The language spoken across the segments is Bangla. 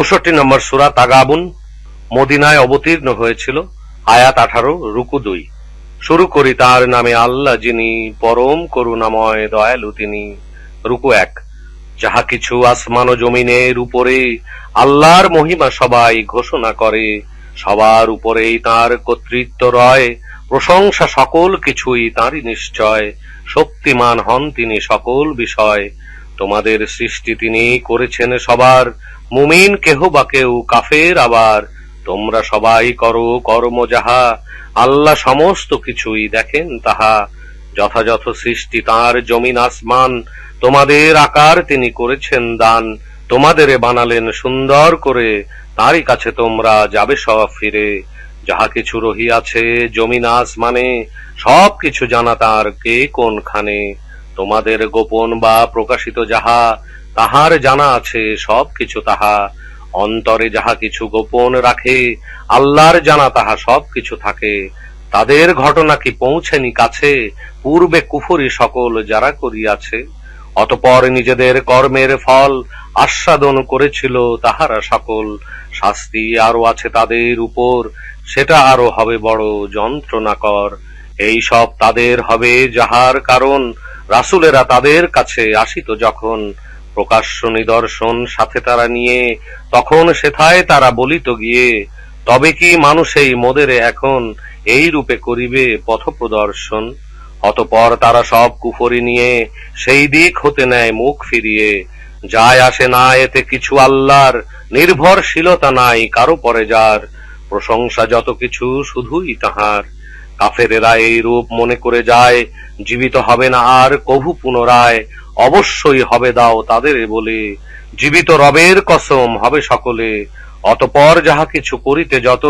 চৌষট্টি নম্বর সুরা তাগাবুন মদিনায় অবতীর্ণ হয়েছিল, আয়াত আঠারো, রুকু দুই। শুরু করি তার নামে আল্লাহ যিনি পরম করুণাময়, দয়ালু তিনি। রুকু এক। যাহা কিছু আসমান ও জমিনের উপরে আল্লাহর মহিমা সবাই ঘোষণা করে, সবার উপরেই তার কর্তৃত্ব রয়। প্রশংসা সকল কিছুই তাঁরই নিশ্চয়। শক্তিমান হন তিনি সকল বিষয়। তোমাদের সৃষ্টি তিনি করেছেন সবার। মুমিন কেহ বা কেউ কাফের, আবার তোমরা সবাই করো কর্ম যাহা আল্লাহ সমস্ত কিছুই দেখেন, তাহা যথাযথ সৃষ্টি তার জমিন আসমান, তোমাদের আকার তিনি করেছেন দান, তোমাদের বানালেন সুন্দর করে, তারই কাছে তোমরা যাবে সব ফিরে। যাহা কিছু রহিয়াছে জমিন আসমানে, সব কিছু জানা তার কে কোনখানে। তোমাদের গোপন বা প্রকাশিত যাহা তাহার জানা আছে সব কিছু তাহা। অন্তরে যাহা কিছু গোপন রাখে, আল্লাহর জানা তাহা সব কিছু থাকে। তাদের ঘটনা কি পৌঁছেনি কাছে? পূর্বে কুফরি সকল যারা করিয়াছে, অতপর নিজেদের কর্মের ফল আস্বাদন করেছিল তাহারা সকল। শাস্তি আরও আছে তাদের উপর, সেটা আরও হবে বড় যন্ত্রণাকর। এই সব তাদের হবে যাহার কারণ, রাসুলেরা তাদের কাছে আসিত যখন প্রকাশ্য নিদর্শন সাথে তারা নিয়ে, তখন সেথায় তারা বলিত গিয়ে, তবে কি মানুষ এই মোদের এখন এই রূপে করিবে পথ প্রদর্শন অতপর তারা সব কুফরি নিয়ে সেই দিক হতে নেয় মুখ ফিরিয়ে, যায় আসে না এতে কিছু আল্লাহর নির্ভরশীলতা নাই কারও পরে যার, প্রশংসা যত কিছু শুধুই তাহার। কাফেরেরা এই রূপ মনে করে যায়, জীবিত হবে না আর কভু পুনরায়, অবশ্যই হবে দাও তাদের বলে। জীবিত রবের কসম হবে সকলে, অতপর যাহা কিছু করিতে যত,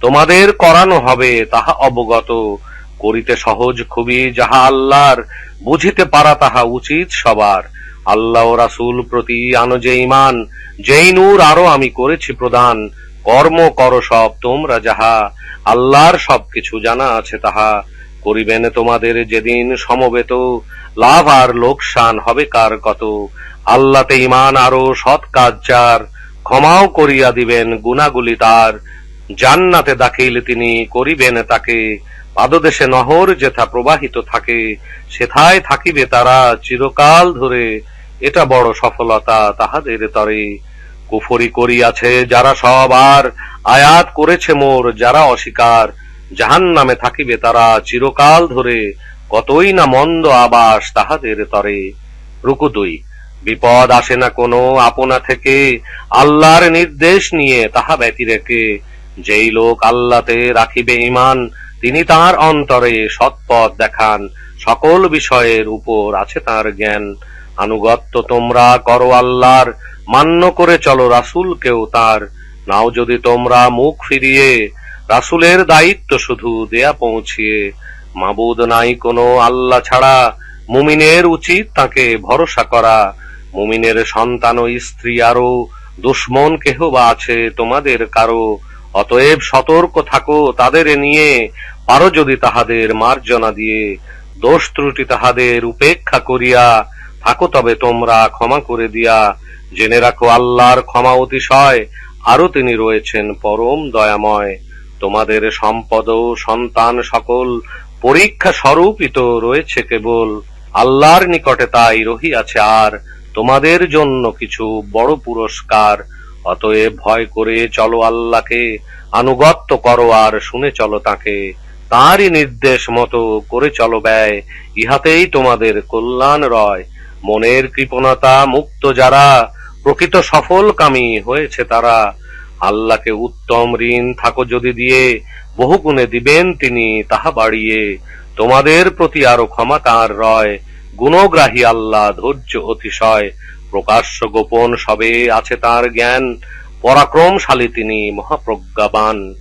তোমাদের করানো হবে তাহা অবগত। করিতে সহজ খুবই যাহা আল্লাহর, বুঝিতে পারা তাহা উচিত সবার। আল্লাহ রাসুল প্রতি আনো যে ইমান যেই নূর আরও আমি করেছি প্রদান কর্ম কর সব তোমরা যাহা আল্লাহর সবকিছু জানা আছে তাহা করিবেন তোমাদের যেদিন সমবেত লাভ আর লোকসান হবে কার কত। আল্লাতে ইমান আরও সৎ কাজ যার, ক্ষমাও করিয়া দিবেন গুনাগুলি তার। জান্নাতে দাখিল তিনি করিবেন তাকে, পাদদেশে নহর যেথা প্রবাহিত থাকে, সেথায় থাকিবে তারা চিরকাল ধরে। এটা বড় সফলতা তাহাদের তরে। কুফরি করিয়াছে যারা সব, আর আয়াত করেছে মোর যারা অস্বীকার। জাহান নামে থাকিবে তারা চিরকাল ধরে, কতই না মন্দ আবাস তাহাদের তরে। রুকু দুই, বিপদ আসে না কোনো আপনা থেকে, আল্লাহর নির্দেশ নিয়ে তাহা ব্যতি রেখে। যেই লোক আল্লাতে রাখিবে ইমান তিনি তার অন্তরে সৎপথ দেখান। সকল বিষয়ের উপর আছে তার জ্ঞান। আনুগত্য তোমরা করো আল্লাহর। মান্য করে চলো রাসূলকেও তার। নাও যদি তোমরা মুখ ফিরিয়ে রাসূলের দায়িত্ব শুধু দেয়া পৌঁছিয়ে। মাবুদ নাই কোনো আল্লাহ ছাড়া। মুমিনের উচিত তাকে ভরসা করা। মুমিনের সন্তান ও স্ত্রী আরও দুশ্মন কেহ বা আছে তোমাদের কারও। অতএব সতর্ক থাকো তাদের নিয়ে। পারো যদি তাহাদের মার্জনা দিয়ে। দোষ ত্রুটি তাহাদের উপেক্ষা করিয়া। থাকো, তবে তোমরা ক্ষমা করে দিয়া জেনে রাখো, আল্লাহর ক্ষমা অতিশয় আরও তিনি রয়েছেন পরম দয়াময়। তোমাদের সম্পদ সন্তান সকল পরীক্ষা স্বরূপিত রয়েছে কেবল। আল্লাহর নিকটে তাই রহিয়াছে, আর তোমাদের জন্য কিছু বড় পুরস্কার। অতএব ভয় করে চলো আল্লাহকে আনুগত্য করো আর শুনে চলো তাকে। তাঁরই নির্দেশ মতো করে চলো ব্যয়, ইহাতেই তোমাদের কল্যাণ রয়। মনের কৃপণতা মুক্ত যারা, প্রকৃত সফলকামী হয়েছে তারা। আল্লাহকে উত্তম ঋণ থাকো যদি দিয়ে, বহু গুণে দিবেন তিনি তাহা বাড়িয়ে। তোমাদের প্রতি আরও ক্ষমা তাঁর রয়। গুণগ্রাহী আল্লাহ ধৈর্য অতিশয়। প্রকাশ্য গোপন সবে আছে তার জ্ঞান। পরাক্রমশালী তিনি মহাপ্রজ্ঞাবান।